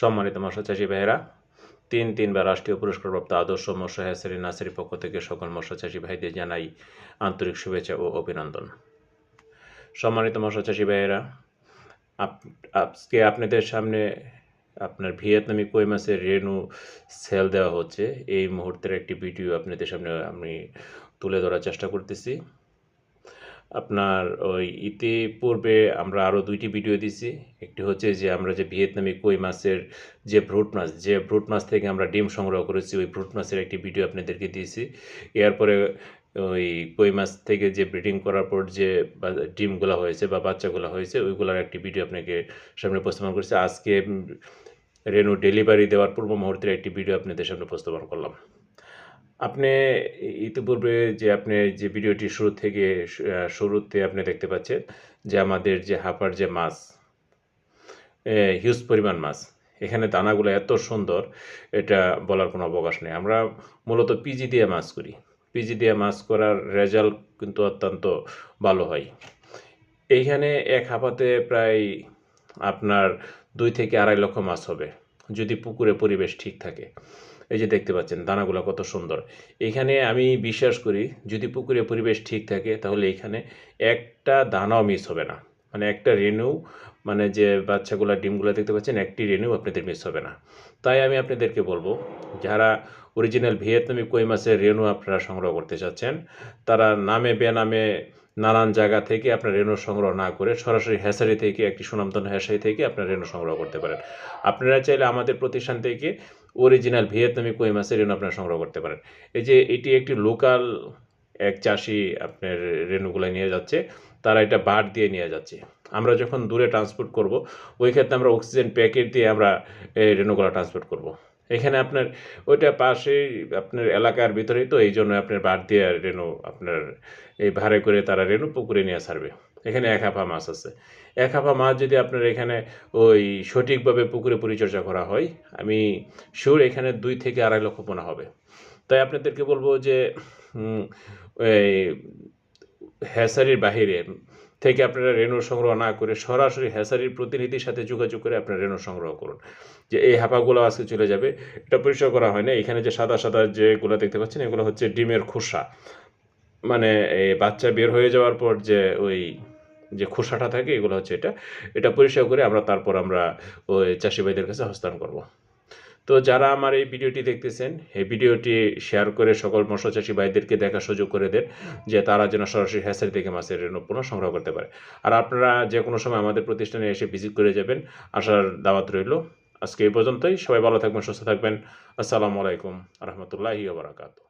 সম্মানিত মশা চাষি ভাইয়েরা, তিন তিনবার রাষ্ট্রীয় পুরস্কারপ্রাপ্ত আদর্শ মশা হ্যাসারি নার্সারি পক্ষ থেকে সকল মশা চাষি ভাইদের জানাই আন্তরিক শুভেচ্ছা ও অভিনন্দন। সম্মানিত মশা চাষি ভাইয়েরা আজকে আপনাদের সামনে আপনার ভিয়েতনামি কই মাছের রেনু সেল দেওয়া হচ্ছে। এই মুহূর্তের একটি ভিডিও আপনাদের সামনে আমি তুলে ধরার চেষ্টা করতেছি। আপনার ওই ইতিপূর্বে আমরা আরও দুইটি ভিডিও দিছি। একটি হচ্ছে যে আমরা যে ভিয়েতনামি কই মাছের যে ভ্রুট মাছ, যে ভ্রুট মাছ থেকে আমরা ডিম সংগ্রহ করেছি, ওই ভ্রুট মাছের একটি ভিডিও আপনাদেরকে দিয়েছি। এরপরে ওই কই মাছ থেকে যে ব্রিডিং করার পর যে ডিমগুলো হয়েছে বা বাচ্চাগুলো হয়েছে, ওইগুলোর একটি ভিডিও আপনাকে সামনে উপস্থাপন করেছি। আজকে রেনু ডেলিভারি দেওয়ার পূর্ব মুহূর্তের একটি ভিডিও আপনাদের সামনে উপস্থাপন করলাম। আপনি ইতিপূর্বে যে আপনি যে ভিডিওটি শুরু থেকে শুরুতে আপনি দেখতে পাচ্ছেন যে আমাদের যে হাঁপার যে মাছ হিউজ পরিমাণ মাছ, এখানে দানাগুলো এত সুন্দর, এটা বলার কোনো অবকাশ নেই। আমরা মূলত পিজি দিয়ে মাছ করি। পিজি দিয়ে মাছ করার রেজাল্ট কিন্তু অত্যন্ত ভালো হয়। এইখানে এক হাঁপাতে প্রায় আপনার দুই থেকে আড়াই লক্ষ মাছ হবে, যদি পুকুরে পরিবেশ ঠিক থাকে। এই যে দেখতে পাচ্ছেন দানাগুলো কত সুন্দর। এখানে আমি বিশ্বাস করি যদি পুকুরে পরিবেশ ঠিক থাকে তাহলে এখানে একটা দানাও মিস হবে না। মানে একটা রেনু মানে যে বাচ্চাগুলো ডিমগুলো দেখতে পাচ্ছেন, একটি রেনু আপনাদের মিস হবে না। তাই আমি আপনাদেরকে বলব, যারা অরিজিনাল ভিয়েতনামি কই মাছের রেনু আপনারা সংগ্রহ করতে চাচ্ছেন, তারা নামে বেনামে নানান জায়গা থেকে আপনার রেনু সংগ্রহ না করে সরাসরি হ্যাসারি থেকে একটি সুনামধন্য হ্যাসারি থেকে আপনার রেণু সংগ্রহ করতে পারেন। আপনারা চাইলে আমাদের প্রতিষ্ঠান থেকে অরিজিনাল ভিয়েতনামি কই মাছের রেনু আপনারা সংগ্রহ করতে পারেন। এই যে এটি একটি লোকাল এক চাষি আপনার রেনুগুলো নিয়ে যাচ্ছে, তারা এটা বার দিয়ে নিয়ে যাচ্ছে। আমরা যখন দূরে ট্রান্সপোর্ট করব, ওই ক্ষেত্রে আমরা অক্সিজেন প্যাকেট দিয়ে আমরা এই রেনুগুলো ট্রান্সপোর্ট করব। এখানে আপনার, ওইটা পাশেই আপনার এলাকার ভিতরেই তো এই জন্য আপনার বার দিয়ে রেনু আপনার এই ভাড়ে করে তারা রেনু পুকুরে নিয়ে ছাড়বে। এখানে এক হাফা মাছ আছে। এক হাফা মাছ যদি আপনার এখানে ওই সঠিকভাবে পুকুরে পরিচর্যা করা হয়, আমি শিওর এখানে দুই থেকে আড়াই লক্ষ পোনা হবে। তাই আপনাদেরকে বলব যে এই, হ্যাসারির বাহিরে থেকে আপনারা রেনু সংগ্রহ না করে সরাসরি হ্যাসারির প্রতিনিধির সাথে যোগাযোগ করে আপনারা রেনু সংগ্রহ করুন। যে এই হাঁপাগুলো আজকে চলে যাবে, এটা পরিষ্কার করা হয় না। এখানে যে সাদা সাদা যেগুলো দেখতে পাচ্ছেন, এগুলো হচ্ছে ডিমের খোসা। মানে এই বাচ্চা বের হয়ে যাওয়ার পর যে ওই যে খোসাটা থাকে, এগুলো হচ্ছে এটা। এটা পরিষ্কার করে আমরা তারপর আমরা ওই চাষি ভাইদের কাছে হস্তান্তর করব। তো যারা আমার এই ভিডিওটি দেখতেছেন, এই ভিডিওটি শেয়ার করে সকল মৎস্য চাষী ভাইদেরকে দেখার সুযোগ করে দেন যে তারা যেন সরাসরি হ্যাসারি থেকে মাছের পণ্য সংগ্রহ করতে পারে। আর আপনারা যে কোনো সময় আমাদের প্রতিষ্ঠানে এসে ভিজিট করে যাবেন, আসার দাওয়াত রইল। আজকে এই পর্যন্তই। সবাই ভালো থাকবেন, সুস্থ থাকবেন। আসসালামু আলাইকুম রহমতুল্লাহি বারাকাতু